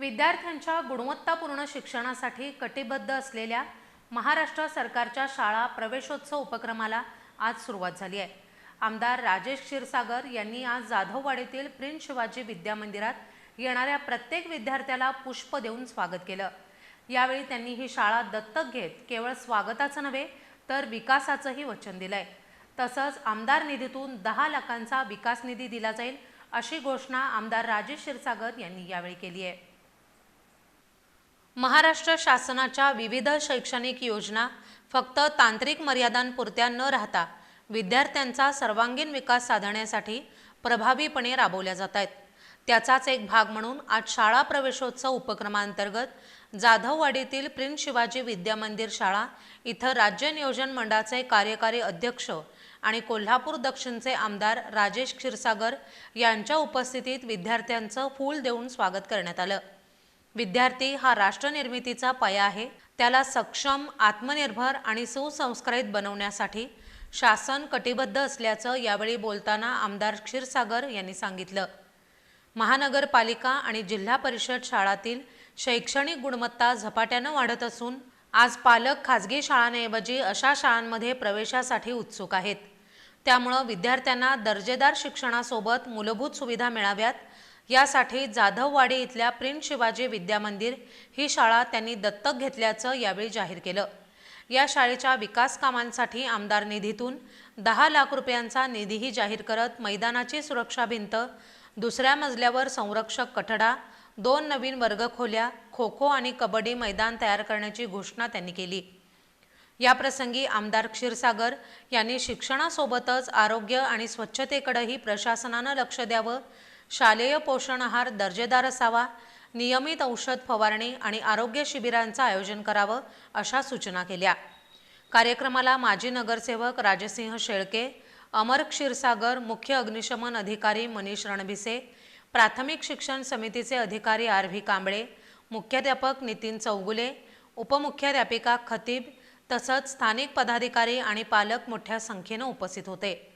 विद्यार्थ्यांच्या गुणवत्तापूर्ण शिक्षणासाठी कटिबद्ध असलेल्या महाराष्ट्र सरकारच्या शाळा प्रवेशोत्सव उपक्रमाला आज सुरुवात झाली आहे. आमदार राजेश क्षीरसागर यांनी आज जाधववाडीतील प्रिन्स शिवाजी विद्या मंदिरात येणाऱ्या प्रत्येक विद्यार्थ्याला पुष्प देऊन स्वागत केलं. यावेळी त्यांनी ही शाळा दत्तक घेत केवळ स्वागताचं नव्हे तर विकासाचंही वचन दिलंय. तसंच आमदार निधीतून दहा लाखांचा विकास निधी दिला जाईल अशी घोषणा आमदार राजेश क्षीरसागर यांनी यावेळी केली आहे. महाराष्ट्र शासनाच्या विविध शैक्षणिक योजना फक्त तांत्रिक मर्यादांपुरत्या न राहता विद्यार्थ्यांचा सर्वांगीण विकास साधण्यासाठी प्रभावीपणे राबवल्या जात आहेत. त्याचाच एक भाग म्हणून आज शाळा प्रवेशोत्सव उपक्रमांतर्गत जाधववाडीतील प्रिन्स शिवाजी विद्या मंदिर शाळा इथं राज्य नियोजन मंडळाचे कार्यकारी अध्यक्ष आणि कोल्हापूर दक्षिणचे आमदार राजेश क्षीरसागर यांच्या उपस्थितीत विद्यार्थ्यांचं फूल देऊन स्वागत करण्यात आलं. विद्यार्थी हा राष्ट्रनिर्मितीचा पाया आहे. त्याला सक्षम आत्मनिर्भर आणि सुसंस्कारित बनवण्यासाठी शासन कटिबद्ध असल्याचं यावेळी बोलताना आमदार क्षीरसागर यांनी सांगितलं. महानगरपालिका आणि जिल्हा परिषद शाळातील शैक्षणिक गुणवत्ता झपाट्यानं वाढत असून आज पालक खाजगी शाळांऐवजी अशा शाळांमध्ये प्रवेशासाठी उत्सुक आहेत. त्यामुळं विद्यार्थ्यांना दर्जेदार शिक्षणासोबत मूलभूत सुविधा मिळाव्यात यासाठी जाधववाडी इथल्या प्रिन्स शिवाजी विद्यामंदिर ही शाळा त्यांनी दत्तक घेतल्याचं यावेळी जाहीर केलं. या शाळेच्या विकास कामांसाठी आमदार निधीतून दहा लाख रुपयांचा निधीही जाहीर करत मैदानाची सुरक्षा भिंत दुसऱ्या मजल्यावर संरक्षक कठडा दोन नवीन वर्गखोल्या खो खो आणि कबड्डी मैदान तयार करण्याची घोषणा त्यांनी केली. याप्रसंगी आमदार क्षीरसागर यांनी शिक्षणासोबतच आरोग्य आणि स्वच्छतेकडेही प्रशासनानं लक्ष द्यावं शालेय पोषण आहार दर्जेदार असावा नियमित औषध फवारणी आणि आरोग्य शिबिरांचं आयोजन करावं अशा सूचना केल्या. कार्यक्रमाला माजी नगरसेवक राजसिंह शेळके अमर क्षीरसागर मुख्य अग्निशमन अधिकारी मनीष रणभिसे प्राथमिक शिक्षण समितीचे अधिकारी आर व्ही कांबळे मुख्याध्यापक नितीन चौगुले उपमुख्याध्यापिका खतीब तसंच स्थानिक पदाधिकारी आणि पालक मोठ्या संख्येनं उपस्थित होते.